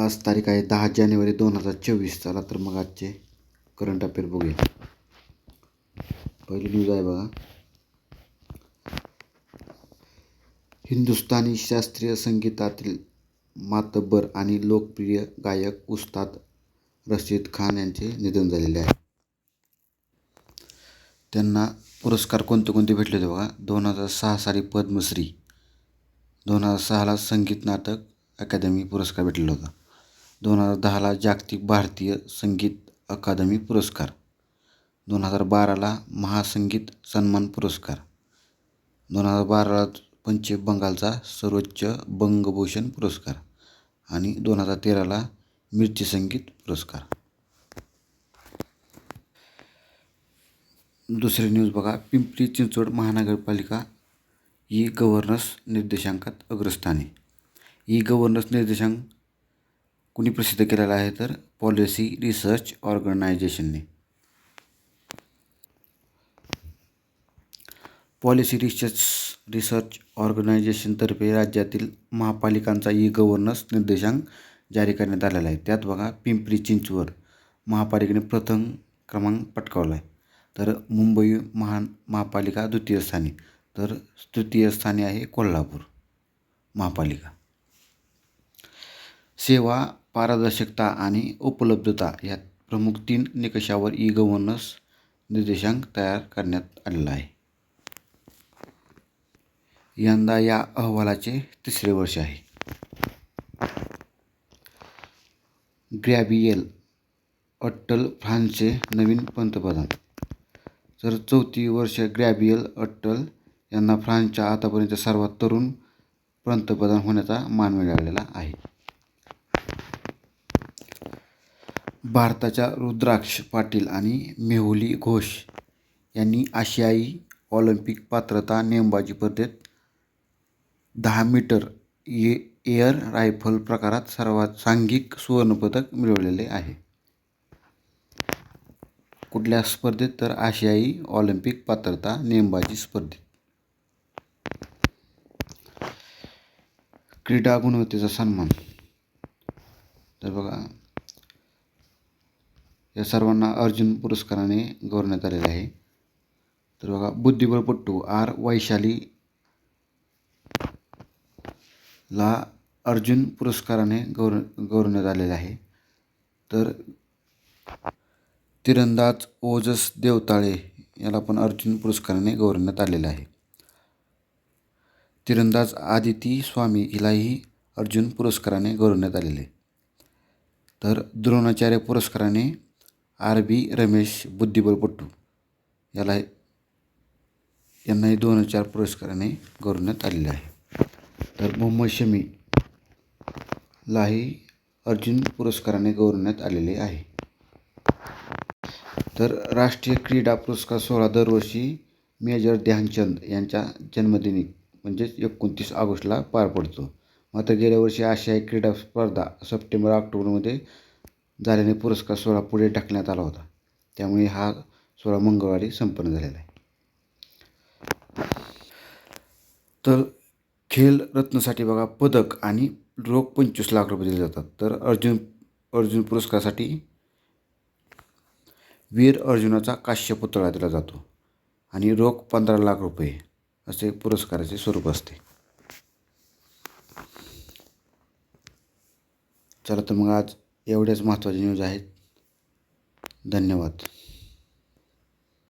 आज तारीख आहे दहा जानेवारी दोन हजार चोवीस. चला तर मग आजचे करंट अफेअर बघूया. पहिली न्यूज आहे बघा. हिंदुस्थानी शास्त्रीय संगीतातील मातब्बर आणि लोकप्रिय गायक उस्ताद रशीद खान यांचे निधन झालेले आहे. त्यांना पुरस्कार कोणते कोणते भेटले होते बघा? दोन हजार सहा साली पद्मश्री दोन हजार सहाला संगीत नाटक अकादमी पुरस्कार भेटलेला होता. दोन हजार दहाला जागतिक भारतीय संगीत अकादमी पुरस्कार. दोन हजार बाराला महासंगीत सन्मान पुरस्कार. दोन हजार बाराला पश्चिम बंगालचा सर्वोच्च बंगभूषण पुरस्कार. आणि दोन हजार तेराला मिरची संगीत पुरस्कार. दुसरी न्यूज बघा. पिंपरी चिंचवड महानगरपालिका ई गव्हर्नन्स निर्देशांकात अग्रस्थानी. ई गव्हर्नन्स निर्देशांक कुणी प्रसिद्ध केलेला आहे तर पॉलिसी रिसर्च ऑर्गनायझेशनने. पॉलिसी रिसर्च रिसर्च ऑर्गनायझेशनतर्फे राज्यातील महापालिकांचा ई गव्हर्नन्स निर्देशांक जारी करण्यात आलेला आहे. त्यात बघा पिंपरी चिंचवड महापालिकेने प्रथम क्रमांक पटकावला आहे. तर मुंबई महान महापालिका द्वितीय स्थानी. तर तृतीय स्थानी आहे कोल्हापूर महापालिका. सेवा पारदर्शकता आणि उपलब्धता या प्रमुख तीन निकषावर ई गव्हर्नन्स निर्देशांक तयार करण्यात आलेला आहे. यंदा या अहवालाचे तिसरे वर्ष आहे. ग्रॅबियल अट्टल फ्रान्सचे नवीन पंतप्रधान. तर चौथी वर्ष ग्रॅबियल अट्टल यांना फ्रान्सच्या आतापर्यंत सर्वात तरुण पंतप्रधान होण्याचा मान मिळालेला आहे. भारताच्या रुद्राक्ष पाटील आणि मेहुली घोष यांनी आशियाई ऑलिम्पिक पात्रता नेमबाजी स्पर्धेत दहा मीटर ए एअर रायफल प्रकारात सर्वात सांघिक सुवर्णपदक मिळवलेले आहे. कुठल्या स्पर्धेत तर आशियाई ऑलिम्पिक पात्रता नेमबाजी स्पर्धेत? क्रीडा गुणवत्तेचा सन्मान तर बघा या सर्वांना अर्जुन पुरस्काराने गौरवण्यात आलेलं आहे. तर बघा बुद्धिबळपट्टू आर वैशाली ला अर्जुन पुरस्काराने गौर गौरवण्यात आलेलं आहे. तर तिरंदाज ओजस देवताळे याला पण अर्जुन पुरस्काराने गौरवण्यात आलेलं आहे. तिरंदाज आदिती स्वामी हिलाही अर्जुन पुरस्काराने गौरवण्यात आलेले. तर द्रोणाचार्य पुरस्काराने आर बी रमेश बुद्धिबळपट्टू याला यांनाही दोन हजार पुरस्काराने गौरवण्यात आलेले आहे. तर मोहम्मद शमी लाही अर्जुन पुरस्काराने गौरवण्यात आलेले आहे. तर राष्ट्रीय क्रीडा पुरस्कार सोहळा दरवर्षी मेजर ध्यानचंद यांच्या जन्मदिनी म्हणजेच एकोणतीस ऑगस्टला पार पडतो. मात्र गेल्या वर्षी आशियाई क्रीडा स्पर्धा सप्टेंबर ऑक्टोबरमध्ये झाल्याने पुरस्कार सोहळा पुढे ढकलण्यात आला होता. त्यामुळे हा सोहळा मंगळवारी संपन्न झालेला आहे. तर खेल रत्नसाठी बघा पदक आणि रोख पंचवीस लाख रुपये दिले जातात. तर अर्जुन अर्जुन पुरस्कारासाठी वीर अर्जुनाचा काश्य पुतळा दिला जातो आणि रोख पंधरा लाख रुपये असे पुरस्काराचे स्वरूप असते. चला तर मग आज एवढ्याच महत्त्वाच्या न्यूज आहेत. धन्यवाद.